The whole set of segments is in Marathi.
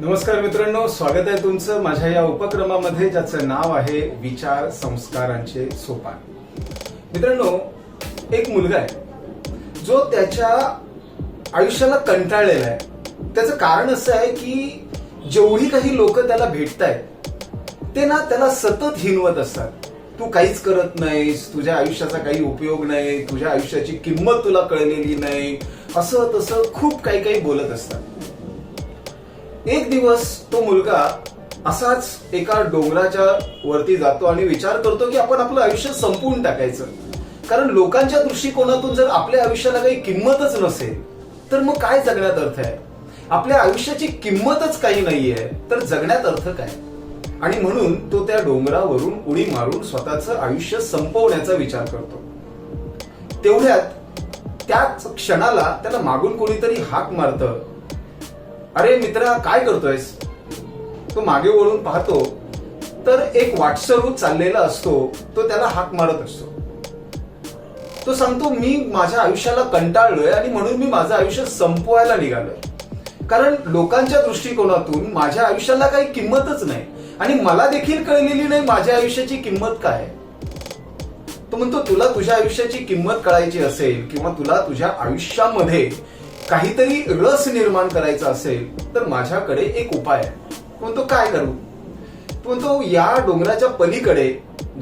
नमस्कार मित्रांनो स्वागत आहे तुमचं माझ्या या उपक्रमामध्ये ज्याचं नाव आहे विचार संस्कारांचे सोपान. मित्रांनो एक मुलगा आहे. जो त्याच्या आयुष्याला कंटाळलेला आहे. त्याचं कारण असं आहे की जेवढी काही लोक त्याला भेटत आहेत ते ना त्याला सतत हिनवत असतात. तू काहीच करत नाहीस तुझ्या आयुष्याचा काही उपयोग नाही तुझ्या आयुष्याची किंमत तुला कळलेली नाही. असं तसं खूप काही काही बोलत असतात. एक दिवस तो मुलगा असाच एका डोंगराच्या वरती जातो आणि विचार करतो की आपण आपलं आयुष्य संपवून टाकायचं. कारण लोकांच्या दृष्टिकोनातून जर आपल्या आयुष्याला काही किंमतच नसेल तर मग काय जगण्यात अर्थ आहे? आपल्या आयुष्याची किंमतच काही नाहीये तर जगण्यात अर्थ काय? आणि म्हणून तो त्या डोंगरावरून उडी मारून स्वतःचं आयुष्य संपवण्याचा विचार करतो. तेवढ्यात त्याच क्षणाला त्याला मागून कोणीतरी हाक मारतं. अरे मित्रा काय करतोयस? तो मागे वळून पाहतो तर एक वाटसरू चाललेला असतो तो त्याला हाक मारत असतो. तो सांगतो मी माझ्या आयुष्याला कंटाळलोय आणि म्हणून मी माझं आयुष्य संपवायला निघालोय. कारण लोकांच्या दृष्टिकोनातून माझ्या आयुष्याला काही किंमतच नाही आणि मला देखील कळलेली नाही माझ्या आयुष्याची किंमत काय तो म्हणतो तुला तुझ्या आयुष्याची किंमत कळायची असेल किंवा तुला तुझ्या आयुष्यामध्ये काहीतरी रस निर्माण करायचा असेल तर माझ्याकडे एक उपाय आहे. तो काय करू? तो या डोंगराच्या पलीकडे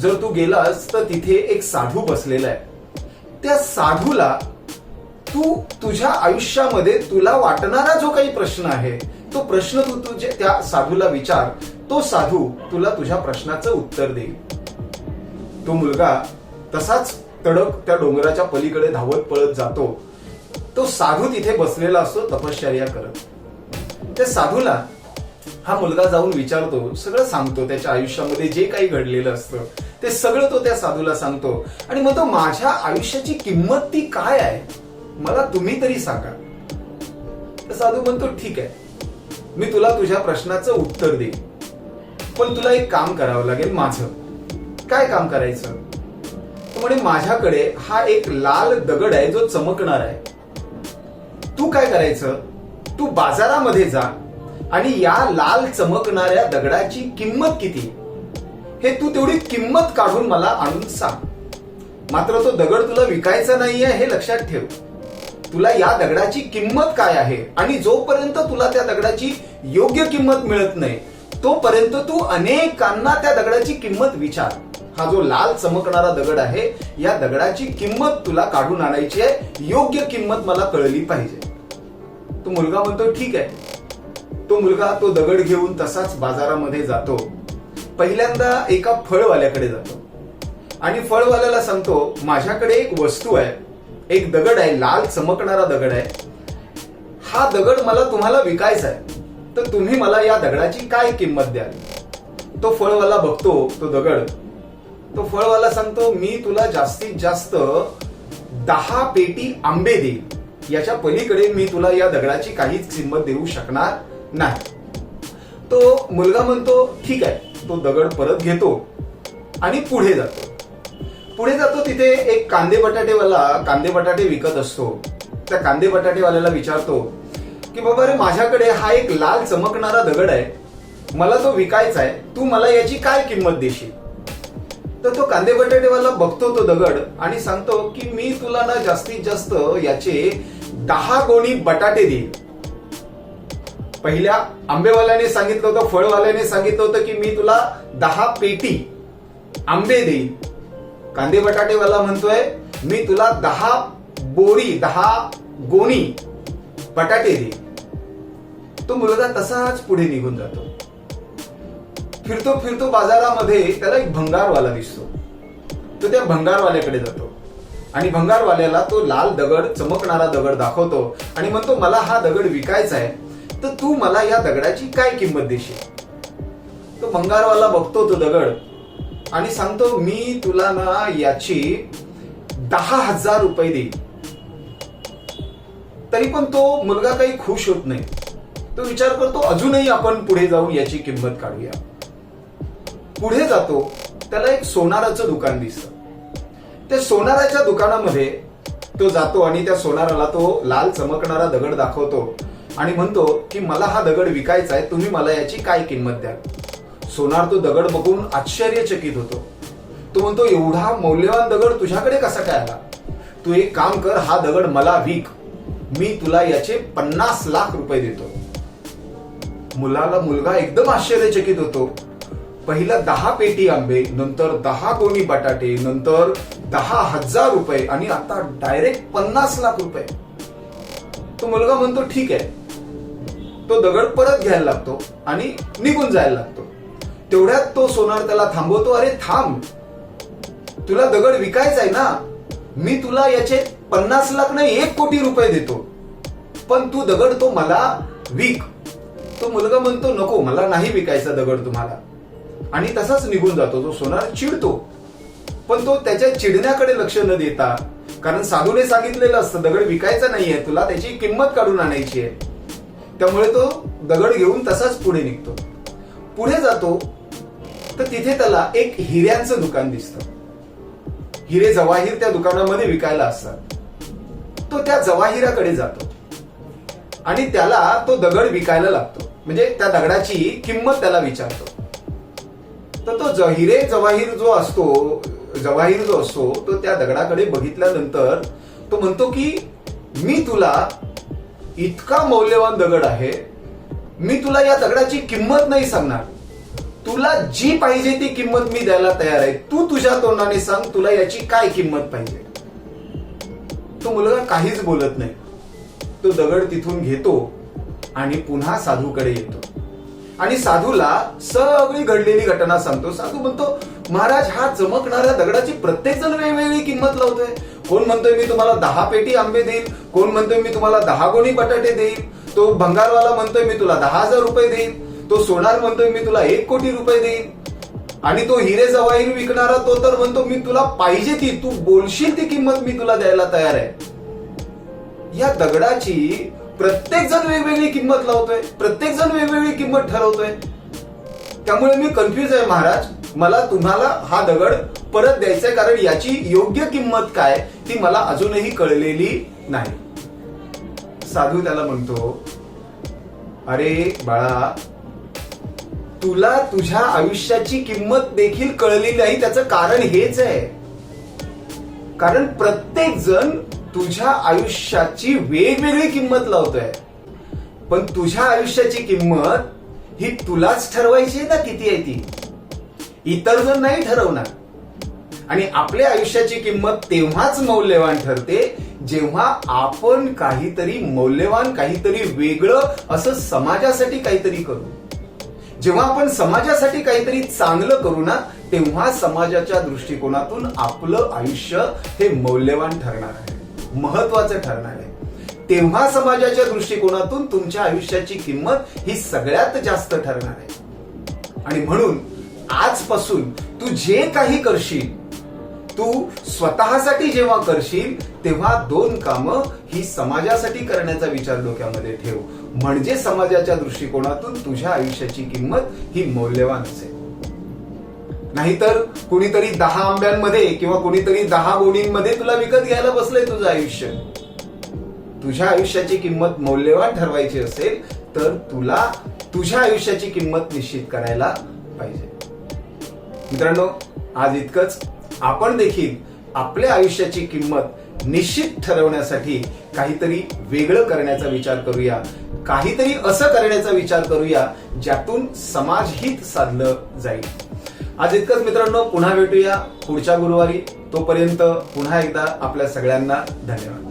जर तू गेलास तर तिथे एक साधू बसलेला आहे. त्या साधूला तू तुझ्या आयुष्यामध्ये तुला वाटणारा जो काही प्रश्न आहे तो प्रश्न तू तुझे त्या साधूला विचार. तो साधू तुला तुझ्या प्रश्नाचं उत्तर देईल. तो मुलगा तसाच तडक त्या डोंगराच्या पलीकडे धावत पळत जातो. तो साधू तिथे बसलेला असतो तपश्चर्या करत. त्या साधूला हा मुलगा जाऊन विचारतो सगळं सांगतो त्याच्या आयुष्यामध्ये जे काही घडलेलं असतं ते सगळं तो त्या साधूला सांगतो. आणि मग तो माझ्या आयुष्याची किंमत ती काय आहे मला तुम्ही तरी सांगा. तर साधू म्हणतो ठीक आहे. मी तुला तुझ्या प्रश्नाचं उत्तर देईन. पण तुला एक काम करावं लागेल माझं. काय काम करायचं? म्हणे माझ्याकडे हा एक लाल दगड आहे जो चमकणार आहे. तू काय करायचं? तू बाजारामध्ये जा आणि या लाल चमकणाऱ्या दगडाची किंमत किती? हे तू तेवढी किंमत काढून मला आणून सांग. मात्र तो दगड तुला विकायचा नाहीये हे लक्षात ठेव. तुला या दगडाची किंमत काय आहे? आणि जोपर्यंत तुला त्या दगडाची योग्य किंमत मिळत नाही तोपर्यंत तू अनेकांना त्या दगडाची किंमत विचार. हा जो लाल चमकणारा दगड आहे या दगडाची किंमत तुला काढून आणायची आहे योग्य किंमत मला कळली पाहिजे. तो मुलगा म्हणतो ठीक आहे. तो मुलगा तो दगड घेऊन तसाच बाजारामध्ये जातो. पहिल्यांदा एका फळवाल्याकडे जातो. आणि फळवाल्याला सांगतो माझ्याकडे एक वस्तू आहे. एक दगड आहे लाल चमकणारा दगड आहे. हा दगड मला तुम्हाला विकायचा आहे. तर तुम्ही मला या दगडाची काय किंमत द्याल? तो फळवाला बघतो तो दगड. तो फळवाला सांगतो मी तुला जास्तीत जास्त दहा पेटी आंबे देईल याच्या पलीकडे मी तुला या दगडाची काहीच किंमत देऊ शकणार नाही. तो मुलगा म्हणतो ठीक आहे तो दगड परत घेतो आणि पुढे जातो. पुढे जातो तिथे एक कांदे बटाटेवाला कांदे बटाटे विकत असतो. त्या कांदे बटाटेवाल्याला विचारतो की बाबा रे माझ्याकडे हा एक लाल चमकणारा दगड आहे. मला तो विकायचा आहे. तू मला याची काय किंमत देशील? तर तो कांदे बटाटेवाला बघतो तो दगड आणि सांगतो की मी तुला ना जास्तीत जास्त याचे दहा गोणी बटाटे देईल पहिल्या आंबेवाल्याने सांगितलं होतं फळवाल्याने सांगितलं होतं की मी तुला दहा पेटी आंबे देईन. कांदे बटाटेवाला म्हणतोय मी तुला दहा बोरी दहा गोणी बटाटे देईन. तो मुलगा तसाच पुढे निघून जातो. फिरतो फिरतो बाजारामध्ये त्याला एक भंगारवाला दिसतो. तो त्या भंगारवाल्याकडे जातो. आणि भंगारवाल्याला तो लाल दगड चमकणारा दगड दाखवतो आणि म्हणतो मला हा दगड विकायचा आहे तर तू मला या दगडाची काय किंमत देशील? तो भंगारवाला बघतो तो दगड आणि सांगतो मी तुला ना याची दहा हजार रुपये देईल तरी पण तो मुलगा काही खुश होत नाही. तो विचार करतो अजूनही आपण पुढे जाऊन याची किंमत काढूया. पुढे जातो त्याला एक सोनाराचं दुकान दिसतं. त्या सोनाराच्या दुकानामध्ये तो जातो आणि त्या सोनाराला तो लाल चमकणारा दगड दाखवतो आणि म्हणतो की मला हा दगड विकायचा आहे तुम्ही मला याची काय किंमत द्याल? सोनार तो दगड बघून आश्चर्यचकित होतो. तो म्हणतो एवढा मौल्यवान दगड तुझ्याकडे कसा काय आला? तू एक काम कर हा दगड मला विक. मी तुला याचे पन्नास लाख रुपये देतो. मुलाला मुलगा एकदम आश्चर्यचकित होतो. पहिला दहा पेटी आंबे नंतर दहा गोणी बटाटे नंतर दहा हजार रुपये आणि आता डायरेक्ट पन्नास लाख रुपये. तो मुलगा म्हणतो ठीक आहे. तो दगड परत घ्यायला लागतो आणि निघून जायला लागतो. तेवढ्यात तो सोनार त्याला थांबवतो अरे थांब. तुला दगड विकायचा आहे ना. मी तुला याचे पन्नास लाख नाही एक कोटी रुपये देतो. पण तू दगड तो मला विक. तो मुलगा म्हणतो नको मला नाही विकायचा दगड तुम्हाला. आणि तसाच निघून जातो तो सोनार चिडतो. पण तो त्याच्या चिडण्याकडे लक्ष न देता कारण साधूने सांगितलेलं असतं दगड विकायचा नाहीये तुला त्याची किंमत काढून आणायची आहे. त्यामुळे तो दगड घेऊन तसाच पुढे निघतो. पुढे जातो तर तिथे त्याला एक हिऱ्यांचं दुकान दिसत. हिरे जवाहीर त्या दुकानामध्ये विकायला असतात. तो त्या जवाहिराकडे जातो. आणि त्याला तो दगड विकायला लागतो. म्हणजे त्या दगडाची किंमत त्याला विचारतो. तर तो जहिरे जवाहीर जो असतो जवाहीर जो असतो तो त्या दगडाकडे बघितल्यानंतर तो म्हणतो की मी तुला इतका मौल्यवान दगड आहे मी तुला या दगडाची किंमत नाही सांगणार. तुला जी पाहिजे ती किंमत मी द्यायला तयार आहे. तू तुझ्या तोंडाने सांग तुला याची काय किंमत पाहिजे. तो मुलगा काहीच बोलत नाही. तो दगड तिथून घेतो आणि पुन्हा साधूकडे येतो. आणि साधूला सगळी घडलेली घटना सांगतो. साधू म्हणतो महाराज हा चमकणाऱ्या दगडाची प्रत्येक जण वेगवेगळी किंमत लावतोय. कोण म्हणतोय मी तुम्हाला दहा पेटी आंबे देईल कोण म्हणतोय मी तुम्हाला दहा गोणी बटाटे देईल तो भंगारवाला म्हणतोय मी तुला दहा हजार रुपये देईन. तो सोनार म्हणतोय मी तुला एक कोटी रुपये देईन. आणि तो हिरे जवाहीर विकणारा तो तर म्हणतो मी तुला पाहिजे ती तू बोलशील ती किंमत मी तुला द्यायला तयार आहे. या दगडाची प्रत्येक जण वेगवेगळी किंमत लावतोय प्रत्येक जण वेगवेगळी किंमत ठरवतोय. त्यामुळे मी कन्फ्युज आहे महाराज. मला तुम्हाला हा दगड परत द्यायचा आहे कारण याची योग्य किंमत काय ती मला अजूनही कळलेली नाही. साधू त्याला म्हणतो अरे बाळा तुला तुझ्या आयुष्याची किंमत देखील कळली नाही त्याचं कारण हेच आहे. कारण प्रत्येक जण तुझ्या आयुष्याची वेगवेगळी किंमत लावतोय. पण तुझ्या आयुष्याची किंमत ही तुलाच ठरवायची आहे ना किती आहे ती? इतर जण नाही ठरवणार. आणि आपल्या आयुष्याची किंमत तेव्हाच मौल्यवान ठरते जेव्हा आपण काहीतरी मौल्यवान काहीतरी वेगळं असं समाजासाठी काहीतरी करू. जेव्हा आपण समाजासाठी काहीतरी चांगलं करू ना तेव्हा समाजाच्या दृष्टिकोनातून आपलं आयुष्य हे मौल्यवान ठरणार आहे. महत्वाचं ठरणार आहे. तेव्हा समाजाच्या दृष्टिकोनातून तुमच्या आयुष्याची किंमत ही सगळ्यात जास्त ठरणार आहे. आणि म्हणून आजपासून तू जे काही करशील तू स्वतःसाठी जेव्हा करशील तेव्हा दोन कामं ही समाजासाठी करण्याचा विचार डोक्यामध्ये ठेव. म्हणजे समाजाच्या दृष्टिकोनातून तुझ्या आयुष्याची किंमत ही मौल्यवान असेल. नाहीतर कुणीतरी दहा आंब्यांमध्ये किंवा कुणीतरी दहा गोणींमध्ये तुला विकत घ्यायला बसलंय तुझं आयुष्य. तुझ्या आयुष्याची किंमत मौल्यवान ठरवायची असेल तर तुला तुझ्या आयुष्याची किंमत निश्चित करायला पाहिजे. मित्रांनो आज इतकंच. आपण देखील आपल्या आयुष्याची किंमत निश्चित ठरवण्यासाठी काहीतरी वेगळं करण्याचा विचार करूया. काहीतरी असं करण्याचा विचार करूया ज्यातून समाजहित साधलं जाईल. आज इतकंच मित्रांनो पुन्हा भेटूया पुढच्या गुरुवारी. तोपर्यंत पुन्हा एकदा आपल्या सगळ्यांना धन्यवाद.